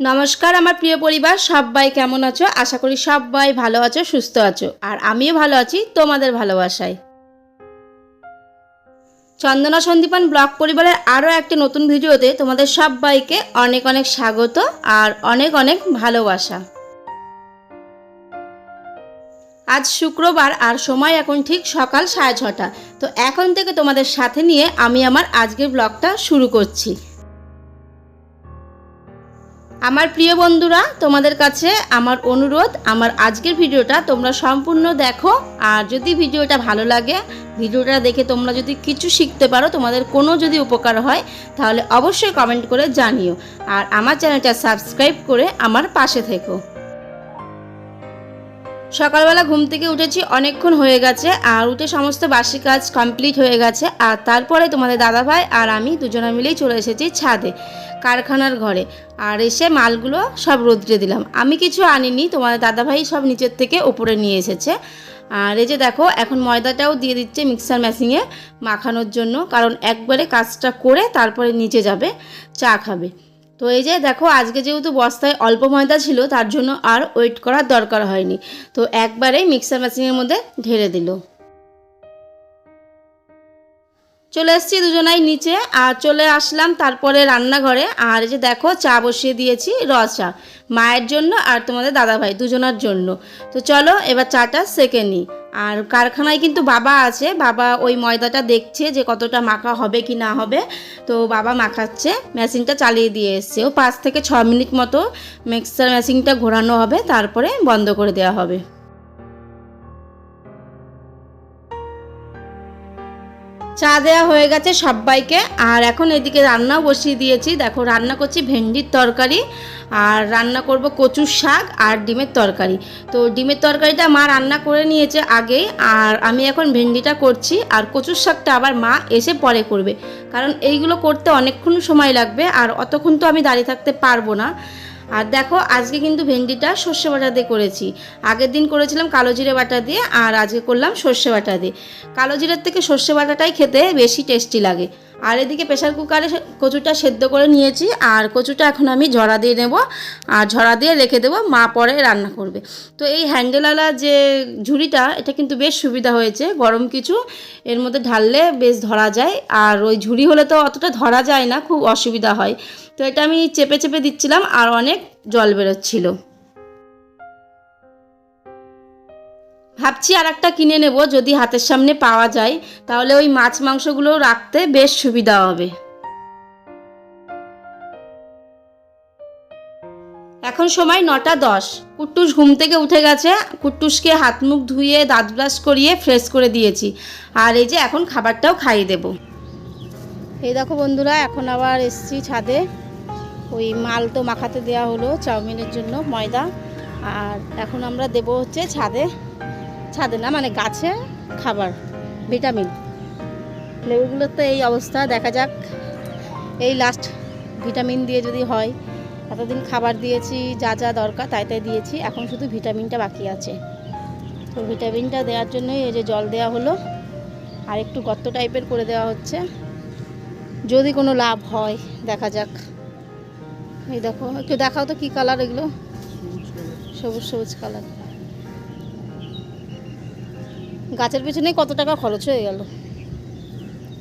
নমস্কার আমার প্রিয় পরিবার, সবাই কেমন আছো? আশা করি সবাই ভালো আছো, সুস্থ আছো। আর আমিও ভালো আছি, তোমাদের ভালোবাসায়। চন্দনা সন্দীপান ব্লগ পরিবারের আরও একটি নতুন ভিডিওতে তোমাদের সবাইকে অনেক অনেক স্বাগত আর অনেক অনেক ভালোবাসা। আজ শুক্রবার আর সময় এখন ঠিক সকাল সাড়ে ছটা। তো এখন থেকে তোমাদের সাথে নিয়ে আমি আমার আজকের ব্লগটা শুরু করছি। আমার প্রিয় বন্ধুরা, তোমাদের কাছে আমার অনুরোধ, আমার আজকের ভিডিওটা তোমরা সম্পূর্ণ দেখো। আর যদি ভিডিওটা ভালো লাগে, ভিডিওটা দেখে তোমরা যদি কিছু শিখতে পারো, তোমাদের কোনো যদি উপকার হয়, তাহলে অবশ্যই কমেন্ট করে জানিও। আর আমার চ্যানেলটা সাবস্ক্রাইব করে আমার পাশে থেকো। সকালবেলা ঘুম থেকে উঠেছি, অনেকক্ষণ হয়ে গেছে, আর উঠে সমস্ত বাসি কাজ কমপ্লিট হয়ে গেছে, আর তারপরে তোমাদের দাদাভাই আর আমি দুজনে মিলেই চলে এসেছি ছাদে, কারখানার ঘরে, আর এসে মালগুলো সব রোদ্রে দিলাম। আমি কিছু আনিনি, তোমাদের দাদাভাই সব নিচের থেকে ওপরে নিয়ে এসেছে। আর এই যে দেখো, এখন ময়দাটাও দিয়ে দিচ্ছে মিক্সার মেশিনে মাখানোর জন্য, কারণ একবারে কাজটা করে তারপরে নিচে যাবে, চা খাবে। তো এই যে দেখো, আজকে যেহেতু বস্তায় অল্প ময়দা ছিল, তার জন্য আর ওয়েট করার দরকার হয়নি। তো একবারেই মিক্সার মেশিনের মধ্যে ঢেলে দিল। চলে এসেছি দুজনাই নিচে, আর চলে আসলাম তারপরে রান্নাঘরে। আর এই যে দেখো, চা বসিয়ে দিয়েছি র চা। মায়ের জন্য আর তোমাদের দাদাভাই, দুজনার জন্য। তো চলো, এবার চাটা সেকে নিই। আর কারখানায় কিন্তু বাবা আছে, বাবা ওই ময়দাটা দেখছে যে কতটা মাখা হবে কি না হবে। তো বাবা মাখাচ্ছে, মেশিনটা চালিয়ে দিয়ে এসছে। ও পাঁচ থেকে ছ মিনিট মতো মিক্সার মেশিনটা ঘোরানো হবে, তারপরে বন্ধ করে দেওয়া হবে। চা দেওয়া হয়ে গেছে সবাইকে আর এখন এদিকে রান্নাও বসিয়ে দিয়েছি। দেখো, রান্না করছি ভেন্ডির তরকারি আর রান্না করব কচুর শাক আর ডিমের তরকারি। তো ডিমের তরকারিটা মা রান্না করে নিয়েছে আগেই আর আমি এখন ভেন্ডিটা করছি আর কচুর শাকটা আবার মা এসে পরে করবে। কারণ এইগুলো করতে অনেকক্ষণ সময় লাগবে আর অতক্ষণ তো আমি দাঁড়িয়ে থাকতে পারব না। আর দেখো, আজকে কিন্তু ভেন্ডিটা সর্ষে বাটা দিয়ে করেছি। আগের দিন করেছিলাম কালো জিরে বাটা দিয়ে, আর আজকে করলাম সর্ষে বাটা দিয়ে। কালো জিরের থেকে সর্ষে বাটাটাই খেতে বেশি টেস্টি লাগে। আর এদিকে প্রেশার কুকারে কচুটা সেদ্ধ করে নিয়েছি, আর কচুটা এখন আমি ঝরা দিয়ে নেব, আর ঝরা দিয়ে রেখে দেবো, মা পরে রান্না করবে। তো এই হ্যান্ডেলওয়ালা যে ঝুড়িটা, এটা কিন্তু বেশ সুবিধা হয়েছে, গরম কিছু, এর মধ্যে ঢাললে বেশ ধরা যায়, আর ওই ঝুড়ি হলে তো অতটা ধরা যায় না, খুব অসুবিধা হয়। তো এটা আমি চেপে চেপে দিচ্ছিলাম, আর অনেক জল বেরোচ্ছিল। ভাবছি আর একটা কিনে নেব, যদি হাতের সামনে পাওয়া যায়। তাহলে ওই মাছ মাংসগুলো রাখতে বেশ সুবিধা হবে। এখন সময় নটা দশ। কুট্টুস ঘুম থেকে উঠে গেছে। কুট্টুসকে হাত মুখ ধুয়ে দাঁত ব্রাশ করিয়ে ফ্রেশ করে দিয়েছি। আর এই যে এখন খাবারটাও খাইয়ে দেব। এই দেখো বন্ধুরা, এখন আবার এসছি ছাদে। ওই মাল তো মাখাতে দেওয়া হলো চাউমিনের জন্য ময়দা। আর এখন আমরা দেব হচ্ছে ছাদে। ছাদে না মানে গাছে খাবার, ভিটামিন। লেবুগুলোর তো এই অবস্থা, দেখা যাক। এই লাস্ট ভিটামিন দিয়ে যদি হয়, এতদিন খাবার দিয়েছি, যা যা দরকার তাই তাই দিয়েছি, এখন শুধু ভিটামিনটা বাকি আছে। তো ভিটামিনটা দেওয়ার জন্যই এই যে জল দেওয়া হলো, আর একটু গর্ত টাইপের করে দেওয়া হচ্ছে। যদি কোনো লাভ হয়, দেখা যাক। এই দেখো, একটু দেখাও তো কী কালার এগুলো। সবুজ সবুজ। কালার গাছের পেছনে কত টাকা খরচ হয়ে গেল?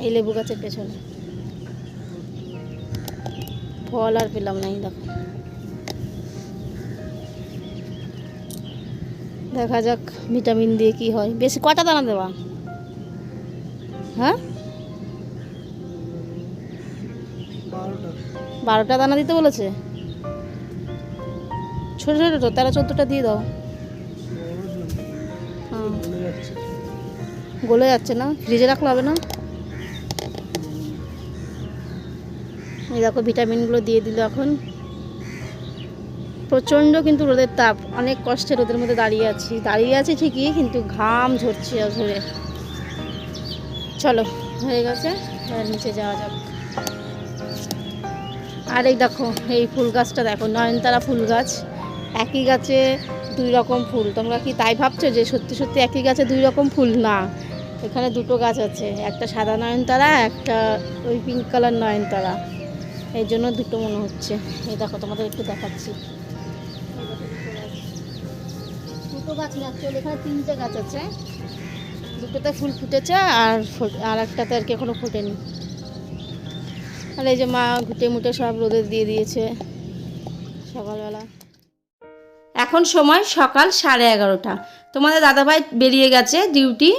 এই লেবু গাছের পেছনে। ফল আর পেলাম না এই দেখো। দেখা যাক ভিটামিন দিয়ে কি হয়। বেশি কটা দানা দেওয়া হ্যাঁ? বারোটা। দানা দিতে বলেছে? ছোটো ছোটো তেরো, চোদ্দোটা দিয়ে দাও। গলে যাচ্ছে না, ফ্রিজে রাখলে হবে না। এই দেখো, ভিটামিনগুলো দিয়ে দিল এখন। প্রচণ্ড কিন্তু রোদের তাপ, অনেক কষ্টে রোদের মধ্যে দাঁড়িয়ে আছি। দাঁড়িয়ে আছি ঠিকই, কিন্তু ঘাম ঝরছে ঝরে চলো, হয়ে গেছে, এবার নিচে যাওয়া যাক। আর এই দেখো, এই ফুল গাছটা দেখো, নয়নতারা ফুল গাছ। একই গাছে দুই রকম ফুল। তোমরা কি তাই ভাবছ যে সত্যি সত্যি একই গাছে দুই রকম ফুল? না। এখানে দুটো গাছ আছে। একটা সাদা নয়নতারা, একটা ওই পিঙ্ক কালার নয়নতারা। এই জন্য দুটো মনে হচ্ছে। এই দেখো, তোমাদের একটু দেখাচ্ছি। দুটো গাছ। গাছ এখানে তিনটে গাছ আছে। দুটোতে ফুল ফুটেছে আর আর একটাতে আর কি এখনও ফোটেনি। আর এই যে মা ঘুটে মুটে সব রোদে দিয়ে দিয়েছে সকালবেলা। এখন সময় সকাল সাড়ে এগারোটা। তোমাদের দাদাভাই বেরিয়ে গেছে ডিউটি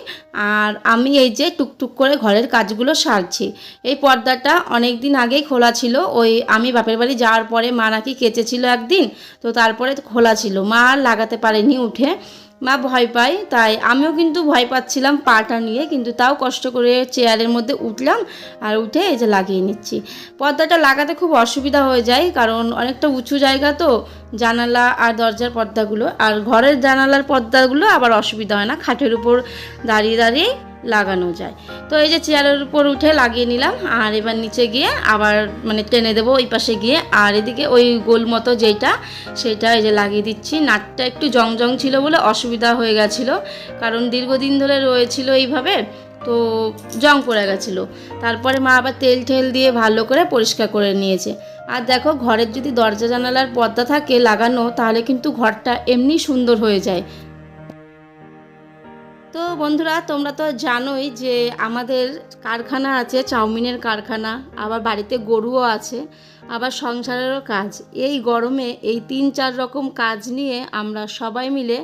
আর আমি এই যে টুকটুক করে ঘরের কাজগুলো সারছি। এই পর্দাটা অনেক দিন আগেই খোলা ছিল। ওই আমি বাপের বাড়ি যাওয়ার পরে মা নাকি কেচেছিল একদিন, তো তারপরে খোলা ছিল। মা লাগাতে পারেনি উঠে। মা ভয় পায়, তাই আমিও কিন্তু ভয় পাচ্ছিলাম পাটা নিয়ে, কিন্তু তাও কষ্ট করে চেয়ারের মধ্যে উঠলাম আর উঠে এই যে লাগিয়ে নিচ্ছি। পর্দাটা লাগাতে খুব অসুবিধা হয়ে যায়, কারণ অনেকটা উঁচু জায়গা তো, জানালা আর দরজার পর্দাগুলো। আর ঘরের জানালার পর্দাগুলো আবার অসুবিধা হয় না, খাটের উপর দাঁড়িয়ে দাঁড়িয়ে লাগানো যায়। তো এই যে চেয়ারের উপর উঠে লাগিয়ে নিলাম, আর এবার নিচে গিয়ে আবার মানে টেনে দেবো ওই পাশে গিয়ে। আর এদিকে ওই গোল মতো যেটা সেটা এই যে লাগিয়ে দিচ্ছি। নাটটা একটু জং জং ছিল বলে অসুবিধা হয়ে গেছিল, কারণ দীর্ঘদিন ধরে রয়েছিল এইভাবে, তো জং পড়ে গেছিল। তারপরে মা আবার তেল ঠেল দিয়ে ভালো করে পরিষ্কার করে নিয়েছে। আর দেখো, ঘরের যদি দরজা জানালার পর্দা থাকে লাগানো, তাহলে কিন্তু ঘরটা এমনি সুন্দর হয়ে যায়। তো বন্ধুরা, তোমরা তো জানোই যে আমাদের কারখানা আছে, চাউমিনের কারখানা, আবার বাড়িতে গরুও আছে, আবার সংসারেরও কাজ। এই গরমে এই তিন চার রকম কাজ নিয়ে আমরা সবাই মিলে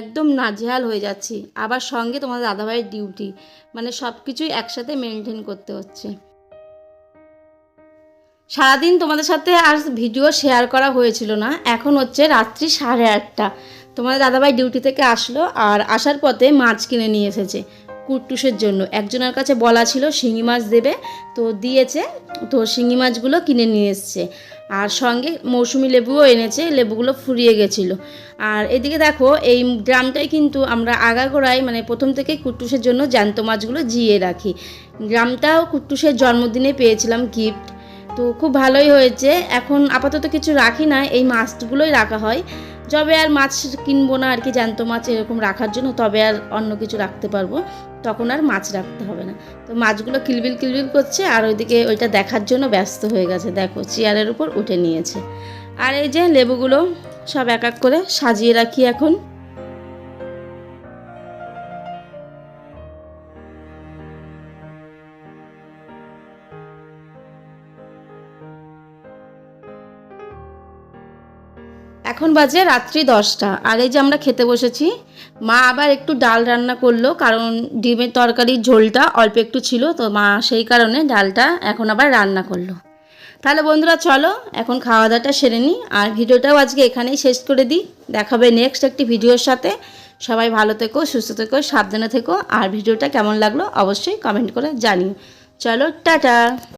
একদম নাজেহাল হয়ে যাচ্ছি। আবার সঙ্গে তোমাদের দাদাভাইয়ের ডিউটি মানে সব কিছুই একসাথে মেনটেন করতে হচ্ছে। সারাদিন তোমাদের সাথে আর ভিডিও শেয়ার করা হয়েছিল না। এখন হচ্ছে রাত্রি সাড়ে আটটা। তোমাদের দাদাভাই ডিউটি থেকে আসলো আর আসার পথে মাছ কিনে নিয়ে এসেছে কুট্টুসের জন্য। একজনের কাছে বলা ছিল শিঙি মাছ দেবে, তো দিয়েছে, তো শিঙি মাছগুলো কিনে নিয়ে এসছে। আর সঙ্গে মৌসুমি লেবুও এনেছে, লেবুগুলো ফুরিয়ে গেছিল। আর এদিকে দেখো, এই গ্রামটাই কিন্তু আমরা আগাগোড়ায় মানে প্রথম থেকে কুট্টুসের জন্য জ্যান্ত মাছগুলো জিয়ে রাখি। গ্রামটাও কুট্টুসের জন্মদিনে পেয়েছিলাম গিফট তো খুব ভালোই হয়েছে। এখন আপাতত কিছু রাখি না, এই মাছগুলোই রাখা হয়। যবে আর মাছ কিনবো না আর কি, জ্যান্ত মাছ এরকম রাখার জন্য, তবে আর অন্য কিছু রাখতে পারব। তখন আর মাছ রাখতে হবে না। তো মাছগুলো কিলবিল কিলবিল করছে আর ওইদিকে ওইটা দেখার জন্য ব্যস্ত হয়ে গেছে। দেখো, চেয়ারের উপর উঠে নিয়েছে। আর এই যে লেবুগুলো সব এক এক করে সাজিয়ে রাখি এখন। এখন বাজে রাত্রি দশটা। আর এই যে আমরা খেতে বসেছি, মা আবার একটু ডাল রান্না করল, কারণ ডিমের তরকারির ঝোলটা অল্প একটু ছিল, তো মা সেই কারণে ডালটা এখন আবার রান্না করল। তাহলে বন্ধুরা চলো, এখন খাওয়া দাওয়াটা সেরে নিই, আর ভিডিওটাও আজকে এখানেই শেষ করে দিই। দেখাবে নেক্সট একটি ভিডিওর সাথে। সবাই ভালো থেকো, সুস্থ থেকো, সাবধানে থেকো, আর ভিডিওটা কেমন লাগল অবশ্যই কমেন্ট করে জানিও। চলো, টাটা!